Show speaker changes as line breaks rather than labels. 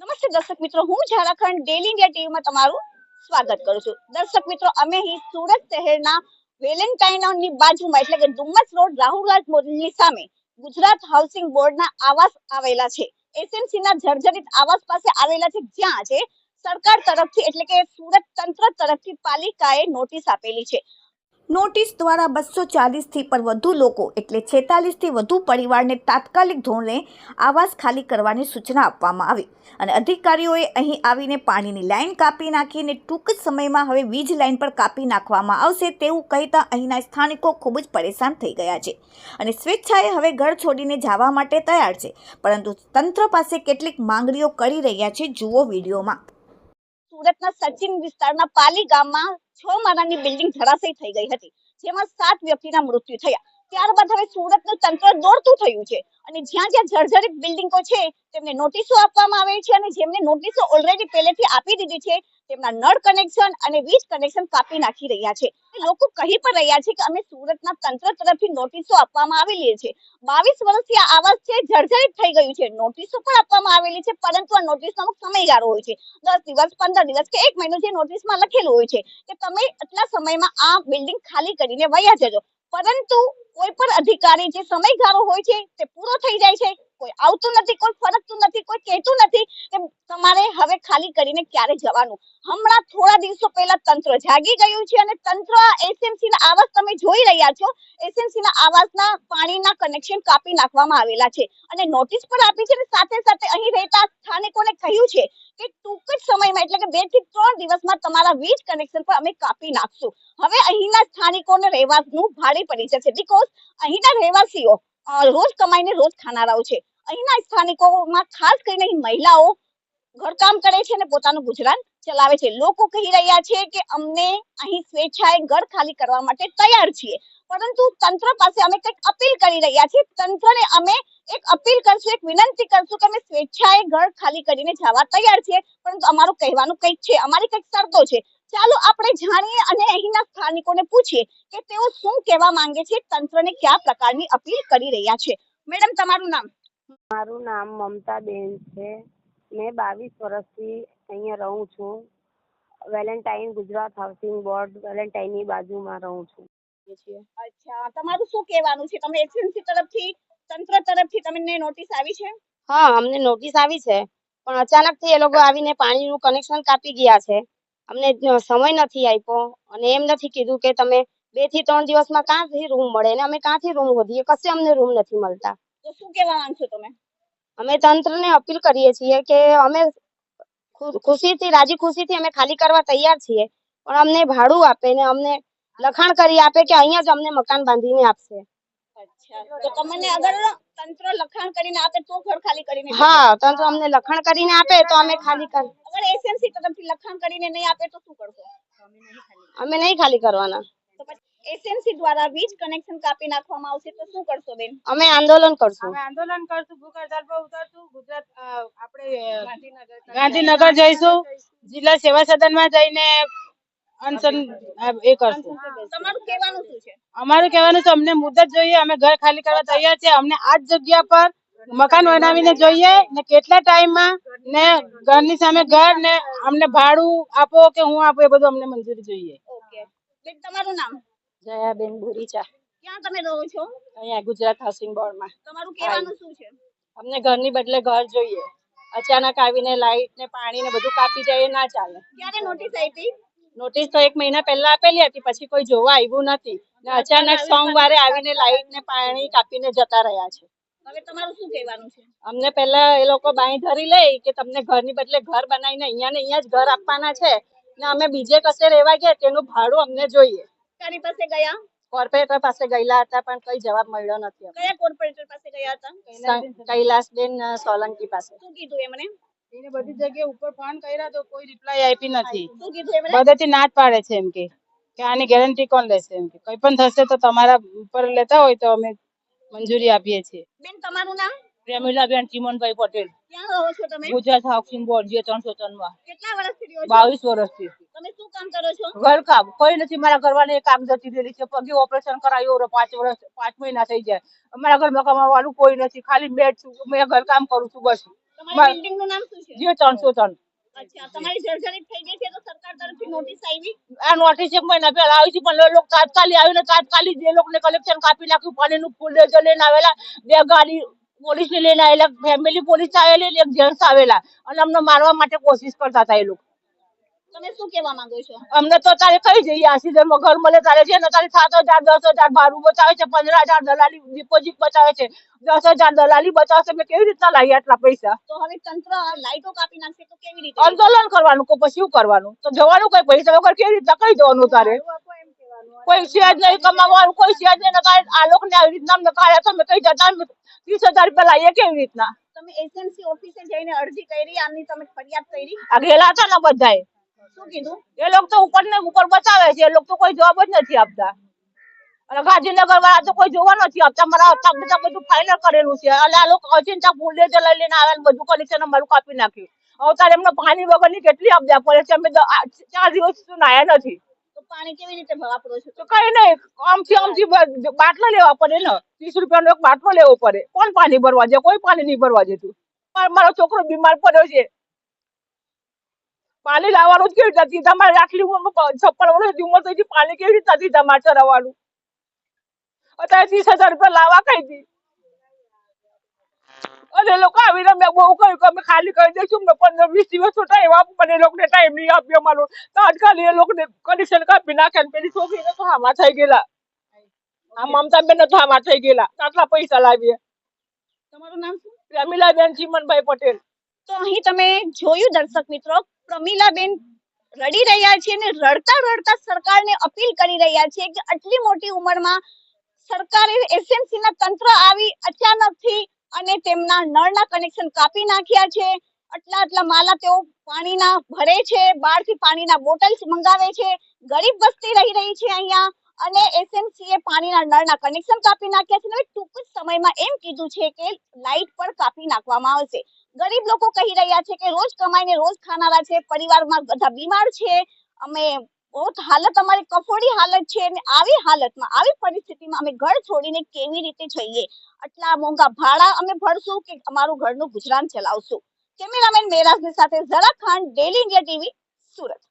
નમસ્તે દર્શક મિત્રો, હું ઝારખંડ ડેલી ઇન્ડિયા ટીવીમાં તમારું સ્વાગત કરું છું. દર્શક મિત્રો, અમે અહીં સુરત શહેરના વેલેન્ટાઇનની બાજુમાં, એટલે કે ડુમ્મસ રોડ રાહુલરાજ મોદીની સામે ગુજરાત હાઉસિંગ બોર્ડના આવાસ આવેલા છે. એસએમસી ના જર્જરિત આવાસ પાસે આવેલા છે. જ્યાં આજે સરકાર તરફથી, એટલે કે સુરત તંત્ર તરફથી પાલિકાએ નોટિસ આપેલી છે. નોટિસ દ્વારા બસો ચાલીસથી પણ વધુ લોકો, એટલે છેતાલીસથી વધુ પરિવારને તાત્કાલિક ધોરણે આવાસ ખાલી કરવાની સૂચના આપવામાં આવી. અને અધિકારીઓએ અહીં આવીને પાણીની લાઇન કાપી નાખી અને ટૂંક જ સમયમાં હવે વીજ લાઇન પણ કાપી નાખવામાં આવશે તેવું કહેતા અહીંના સ્થાનિકો ખૂબ જ પરેશાન થઈ ગયા છે. અને સ્વેચ્છાએ હવે ઘર છોડીને જવા માટે તૈયાર છે. પરંતુ તંત્ર પાસે કેટલીક માંગણીઓ કરી રહ્યા છે, જુઓ વિડીયોમાં. સુરતના સચિન વિસ્તારના પાલી ગામમાં છ માળાની બિલ્ડિંગ ધરાશયી થઈ ગઈ હતી, જેમાં સાત વ્યક્તિના મૃત્યુ થયા. ત્યારબાદ હવે સુરતનું તંત્ર દોડતું થયું છે અને જ્યાં જ્યાં જર્જરિત બિલ્ડિંગો છે તેમને નોટિસો આપવામાં આવે છે અને જેમને નોટિસો ઓલરેડી પહેલેથી આપી દીધી છે તેમના નળ કનેક્શન અને વીજ કનેક્શન કાપી નાખી રહ્યા છે. લોકો કહી પણ રહ્યા છે કે અમે સુરતના તંત્ર તરફથી નોટિસો આપવામાં આવેલી છે. બાવીસ વર્ષથી આ આવાસ છે, જર્જરિત થઈ ગયું છે. નોટિસો પણ આપવામાં આવેલી છે, પરંતુ આ નોટિસનો અમુક સમયગાળો હોય છે. દસ દિવસ, પંદર દિવસ કે એક મહિનો જે નોટિસમાં લખેલું હોય છે કે તમે એટલા સમયમાં આ બિલ્ડિંગ ખાલી કરીને વયા જજો. પરંતુ કોઈ પણ અધિકારી જે સમયગાળો હોય છે, તે પૂરો થઈ જાય છે, કોઈ આવતું નથી, કોઈ ફરકતું નથી, કોઈ કહેતું નથી કે તમારે હવે ખાલી કરીને ક્યારે જવાનું? હમણાં થોડા દિવસો પહેલા તંત્ર જાગી ગયું છે અને તંત્ર એસએમસી ના તમે જોઈ રહ્યા છો એસએમસી આવાસના પાણીના કનેક્શન કાપી નાખવામાં આવેલા છે. અને નોટિસ પણ આપી છે અને સાથે સાથે અહીં રહેતા સ્થાનિકોને કહ્યું છે કે ટૂંક જ સમયમાં એટલે કે બેથી ત્રણ દિવસમાં તમારા વીજ કનેક્શન પણ અમે કાપી નાખશું. હવે અહીંના સ્થાનિકોને રહેવાનું ભારે પડી જશે બીકોઝ અહીંના રહેવાસીઓ રોજ કમાઈને રોજ ખાનારાઓ છે. અહીંના સ્થાનિકોમાં ખાસ કરીને મહિલાઓ ઘરકામ કરે છે અને પોતાનું ગુજરાન ચલાવે છે. લોકો કહી રહ્યા છે કે અમને અહીં સ્વેચ્છાએ ઘર ખાલી કરવા માટે તૈયાર છીએ. પરંતુ તંત્ર પાસે અમે કંઈક અપીલ કરી રહ્યા છીએ. તંત્રને અમે એક અપીલ કરશું, એક વિનંતી કરશું કે અમે સ્વેચ્છાએ ઘર ખાલી કરીને જવા તૈયાર છીએ. પરંતુ અમારું કહેવાનું કંઈક છે, અમારી કંઈક શરતો છે. ચાલો આપણે જાણીએ અને અહીંના સ્થાનિકોને પૂછીએ કે તેઓ શું કહેવા માંગે છે, તંત્રને કયા પ્રકારની અપીલ કરી રહ્યા છે. મેડમ, તમારું નામ?
મારું નામ મમતા બેન છે. મેં બાવીસ વર્ષથી અહીંયા રહું છું. વેલેન્ટાઇન ગુજરાત હાઉસિંગ બોર્ડ વેલેન્ટાઇનની બાજુમાં રહું છું.
અચ્છા તમારું શું કહેવાનું છે? તમે એજન્સી તરફથી તંત્ર તરફથી તમને નોટિસ આવી છે?
હા અમને નોટિસ આવી છે. પણ અચાનકથી એ લોકો આવીને પાણીનું કનેક્શન કાપી ગયા છે. અમને સમય નથી આપ્યો અને એમ નથી કીધું કે તમે બેથી ત્રણ દિવસમાં ક્યાંથી રૂમ મળે ને અમે ક્યાંથી રૂમ શોધીએ કશે અમને રૂમ નથી મળતા.
તો શું કહેવા માંગશો તમે?
અમે તંત્રને અપીલ કરીએ છીએ કે અમે ખુશીથી રાજી ખુશીથી અમે ખાલી કરવા તૈયાર છીએ. પણ અમને ભાડું આપે ને અમને લખાણ કરી આપે કે અહીંયા જ અમને મકાન બાંધીને આપશે.
તો તમને અગર તંત્ર લખાણ કરીને આપે તો ઘર ખાલી કરીને
હા તંત્ર અમને લખાણ કરીને આપે તો અમે ખાલી કર
અગર એસએમસી તરફથી લખાણ કરીને નહીં આપે તો શું કરશો?
અમે નહીં ખાલી કરવાના.
એસએમસી દ્વારા વીજ કનેક્શન કાપી નાખવામાં આવશે તો શું કરશો બેન?
અમે આંદોલન કરશું.
અમે આંદોલન કરશું ભૂખ હડતાલ પર ઉતરશું ગુજરાત આપણે ગાંધીનગર જઈશું જિલ્લા સેવા સદનમાં જઈને અનશન એ કરશું.
તમારું કહેવાનું શું છે?
અમારું કહેવાનું છે અમને મુદત જોઈએ અમે ઘર ખાલી કરવા તૈયાર છે અમને આ જ જગ્યા પર મકાન બનાવીને જોઈએ ને કેટલા ટાઈમમાં ને ઘરની સામે ઘર ને અમને ભાડું આપો કે હું આપું એ બધું અમને મંજૂરી જોઈએ.
ઓકે. તમારું નામ?
જયાબેન ભુરીચા
ક્યાં તમે રહો છો?
અહીંયા ગુજરાત હાઉસિંગ બોર્ડમાં
તમારું કહેવાનું શું છે?
અમને ઘરની બદલે ઘર જોઈએ. અચાનક આવીને લાઈટ ને પાણી ને બધું કાપી જાય એ ના ચાલે.
ક્યારે નોટિસ આપી?
નોટિસ તો એક મહિના પહેલા આપેલી હતી પછી કોઈ જોવા આવ્યું નથી. ને અચાનક સોમવારે આવીને લાઈટ ને પાણી કાપીને જતા રહ્યા છે.
હવે તમારું શું કહેવાનું છે?
અમને પહેલા એ લોકો બાંય ધરી લે કે તમને ઘરની બદલે ઘર બનાવીને અહીંયા ને અહીંયા જ ઘર આપવાના છે. ને અમે બીજે કશે રહેવા ગયા તેનું ભાડું અમને જોઈએ.
તારી પાસે ગયા?
કોર્પોરેટર પાસે ગયેલા હતા પણ કઈ જવાબ મળ્યો નથી
કયા કોર્પોરેટર પાસે ગયા હતા?
કૈલાસબેન સોલંકી પાસે.
શું કીધું એમણે?
એને બધી જગ્યાએ ઉપર ફોન કર્યા તો કોઈ રિપ્લાય આપી નથી.
શું કીધું એમણે?
બધેથી નાટ પાડે છે એમ કે કે આની ગેરંટી કોણ લેશે એમ કે. કઈ પણ થશે તો તમારા ઉપર લેતા હોય તો અમે મંજૂરી આપીએ છીએ.
બેન તમારું નામ?
પ્રેમિલાબેન ચિમનભાઈ પટેલ.
ક્યાં રહો છો તમે?
ગુજરાત હાઉસિંગ બોર્ડ જે ત્રણસો ત્રણમાં
કેટલા વર્ષથી રહ્યો છો?
બાવીસ વર્ષથી.
તમે શું કામ કરો છો?
કોઈ નથી મારા ઘરવાળી એક કામ જતી રહેલી છે. પગે ઓપરેશન કરાયું પાંચ વર્ષ પાંચ મહિના થઈ જાય. અમારા ઘરમાં કમાવાનું કોઈ નથી. ખાલી બેડ છું. મેં ઘર કામ કરું છું બસ.
બિલ્ડિંગનું નામ શું છે?
જે ત્રણસો ત્રણ.
તમારી જર્જરિત થઈ ગઈ છે તો સરકાર તરફથી નોટિસ આવી?
આ નોટિસ એક મહિના પહેલા આવી છે પણ લોકો તાત્કાલિક તાત્કાલિક લોકોને કલેક્શન કાપી નાખ્યું પાણીનું ફૂલ લઈને આવેલા બે ગાડી પોલીસ ને લઈને આવેલા ફેમિલી પોલીસ આવેલી એક જેન્ટ્સ આવેલા. અને અમને મારવા માટે કોશિશ કરતા હતા એ લોકો.
તમે શું કહેવા માંગો છો?
અમને તો તારે કઈ જઈએ આ ઘર મળે તારે છે ને તારે સાત હજાર દસ હજાર ભાડું બતાવે છે પંદર હજાર દલાલી ડિપોઝિટ બતાવે છે દસ હજાર દલાલી બતાવશે મેં કેવી રીતના લાવી આટલા પૈસા?
તો હવે તંત્ર લાઈટો કાપી નાખશે તો કેવી રીતે?
આંદોલન કરવાનું કે પછી શું કરવાનું? તો જવાનું કઈ પૈસા વગર કેવી રીતના કઈ જવાનું તારે? કોઈ શેર નહીં કમાવાનું કોઈ શેર નહીં નકાર આ લોકોને આવી રીતના અમને કાઢ્યા તમે કઈ જતા ત્રીસ હજાર રૂપિયા લાવીએ કેવી રીતના?
તમે એસએમસી ઓફિસે જઈને અરજી કરી આની તમે ફરિયાદ કરી?
આ હતા ને
શું કીધું?
એ લોકો તો ઉપર ને ઉપર બતાવે છે એ લોકો તો કોઈ જવાબ જ નથી આપતા. અને ગાંધીનગર વાળા તો કોઈ જોવા નથી આપતા. મારા હપ્તા બધા બધું ફાઇનલ કરેલું છે. અને આ લોકો અચિંતા ફૂલ લઈ લઈને આવ્યા ને બધું કનેક્શન મારું કાપી નાખ્યું. અવતાર એમને પાણી વગરની કેટલી આપદા પડે છે? અમે ચાર દિવસ નાયા નથી. બાટલા લેવા પડે ને. ત્રીસ રૂપિયાનો એક બાટલો લેવો પડે. કોણ પાણી ભરવા જાય? કોઈ પાણી નહીં ભરવા જતું મારો- છોકરો બીમાર પડ્યો છે. પાણી લાવવાનું કેવી રીતે? હતી તમારે આટલી છપ્પન વર્ષની ઉંમર થઈ પાણી કેવી રીતે હતી તમારે ચરાવવાનું? અત્યારે ત્રીસ હજાર રૂપિયા લાવવા કઈ હતી અને લોકો આવીને મેં બહુ કહ્યું કે અમે ખાલી કરી દઈશું મેં પંદર વીસ દિવસ તો ટાઈમ આપો પણ એ લોકોને ટાઈમ નહીં આપ્યો મારો તાત્કાલિક એ લોકોને કનેક્શન કાપી નાખે ને પેલી છોકરીને તો હામાં થઈ ગયેલા. આ મમતા બેન તો હામાં થઈ ગયેલા. આટલા પૈસા લાવીએ.
તમારું નામ શું?
પ્રમીલાબેન ચીમનભાઈ પટેલ.
તો અહીં તમે જોયું દર્શક મિત્રો પ્રમીલાબેન રડી રહ્યા છે અને રડતા રડતા સરકારને અપીલ કરી રહ્યા છે કે આટલી મોટી ઉંમરમાં સરકારે એસએમસી ના તંત્ર આવી અચાનકથી અને તેમના નળના કનેક્શન કાપી નાખ્યા છે. આટલા આટલા માલા તેઓ પાણીના ભરે છે, બહારથી પાણીના બોટલ્સ મંગાવે છે. ગરીબ વસ્તી રહી રહી છે અહીંયા અને એસએમસી એ પાણીના નળના કનેક્શન કાપી નાખ્યા છે. અને ટૂંક જ સમયમાં એમ કીધું છે કે લાઇટ પણ કાપી નાખવામાં આવશે. ગરીબ લોકો કહી રહ્યા છે કે રોજ કમાઈને રોજ ખાનારા છે, પરિવારમાં બધા બીમાર છે. અમે હાલત, અમારી કફોડી હાલત છે અને આવી હાલતમાં, આવી પરિસ્થિતિમાં અમે ઘર છોડીને કેવી રીતે જઈએ? આટલા મોંઘા ભાડા અમે ભરશું કે અમારું ઘરનું ગુજરાન ચલાવશું? કેમેરામેન મેરાજની સાથે Zara Khan, daily India TV, Surat.